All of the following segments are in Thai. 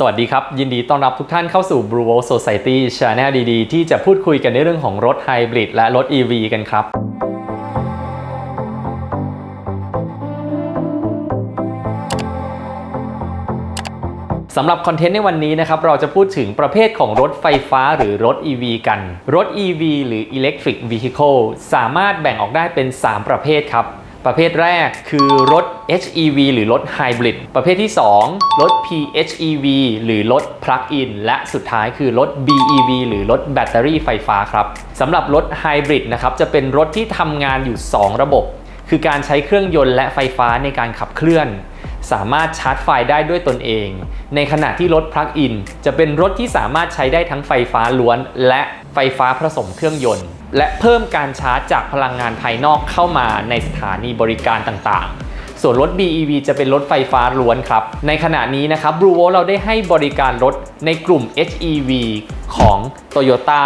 สวัสดีครับ ยินดีต้อนรับทุกท่านเข้าสู่ Blue World Society Channel ดีๆ ที่จะพูดคุยกันในเรื่องของรถไฮบริดและรถ EV กันครับสำหรับคอนเทนต์ในวันนี้นะครับเราจะพูดถึงประเภทของรถไฟฟ้าหรือรถ EV กัน รถ EV หรือ Electric Vehicle สามารถแบ่งออกได้เป็น 3 ประเภทครับ ประเภทแรกคือรถ HEV หรือรถไฮบริดประเภทที่ 2 รถ PHEV หรือรถ Plug-in และสุดท้ายคือรถ BEV หรือรถแบตเตอรี่ไฟฟ้าครับสำหรับรถไฮบริดนะครับจะเป็นรถที่ทำงานอยู่ 2 ระบบ คือการใช้เครื่องยนต์และไฟฟ้าในการขับเคลื่อน สามารถชาร์จไฟได้ด้วยตนเอง ในขณะที่รถ Plug-in จะเป็นรถที่สามารถใช้ได้ทั้งไฟฟ้าล้วน และไฟฟ้าผสมเครื่องยนต์ และเพิ่มการชาร์จจากพลังงานภายนอกเข้ามาในสถานีบริการต่างๆ ส่วนรถ BEV จะเป็นรถไฟฟ้าล้วนครับ ในขณะนี้นะครับ b r u o เราได้ให้บริการรถในกลุ่ม HEV ของ Toyota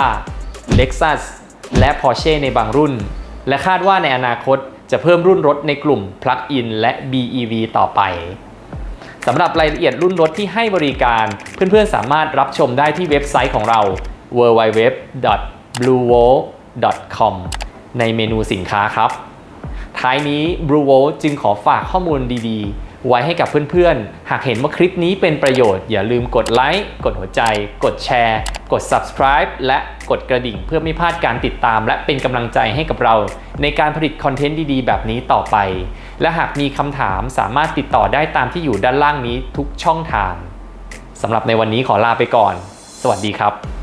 Lexus และ Porsche ในบางรุ่น และคาดว่าในอนาคต จะเพิ่มรุ่นรถในกลุ่ม Plug-in และ BEV ต่อไปสำหรับรายละเอียดรุ่นรถที่ให้บริการ เพื่อนๆสามารถรับชมได้ที่เว็บไซต์ของเรา www.bluewo.com ในเมนูสินค้าครับ ท้ายนี้ Blue w o l จึงขอฝากข้อมูลดีๆ ไว้ให้กับเพื่อนๆ หากเห็นว่าคลิปนี้เป็นประโยชน์ อย่าลืมกดไลค์ กดหัวใจ กดแชร์ กด subscribe และกดกระดิ่งเพื่อไม่พลาดการติดตาม และเป็นกำลังใจให้กับเรา ในการผลิตคอนเทนต์ดีๆ แบบนี้ต่อไป และหากมีคำถามสามารถติดต่อได้ตามที่อยู่ด้านล่างนี้ทุกช่องทางสำหรับในวันนี้ขอลาไปก่อน สวัสดีครับ